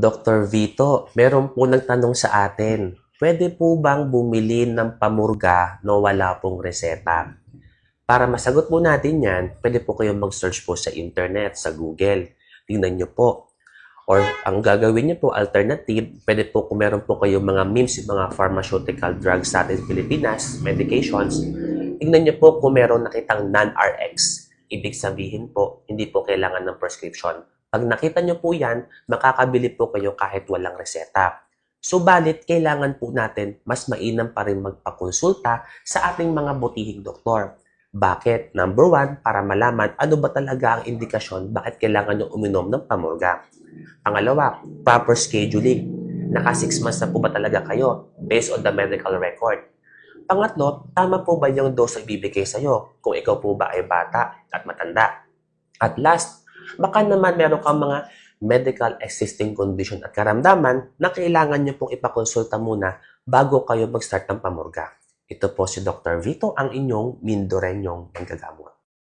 Dr. Vito, meron po nagtanong sa atin, pwede po bang bumili ng pamurga no wala pong reseta? Para masagot po natin yan, pwede po kayong mag-search po sa internet, sa Google. Tingnan nyo po. Or ang gagawin nyo po, alternative, pwede po kung meron po kayong mga yung mga pharmaceutical drugs sa atin Pilipinas, medications, tingnan nyo po kung meron nakitang non-RX. Ibig sabihin po, hindi po kailangan ng prescription. Pag nakita nyo po yan, makakabili po kayo kahit walang reseta. Subalit, kailangan po natin mas mainam pa rin magpakonsulta sa ating mga butihing doktor. Bakit? Number one, para malaman ano ba talaga ang indikasyon bakit kailangan nyo uminom ng pamurga. Pangalawa, proper scheduling. Naka 6 months na po ba talaga kayo based on the medical record? Pangatlo, tama po ba yung dose na ibibigay sa'yo kung ikaw po ba ay bata at matanda? At last, baka naman meron kang mga medical existing condition at karamdaman na kailangan nyo pong ipakonsulta muna bago kayo mag-start ng pamurga. Ito po si Dr. Vito, ang inyong Mindorenyong manggagamot.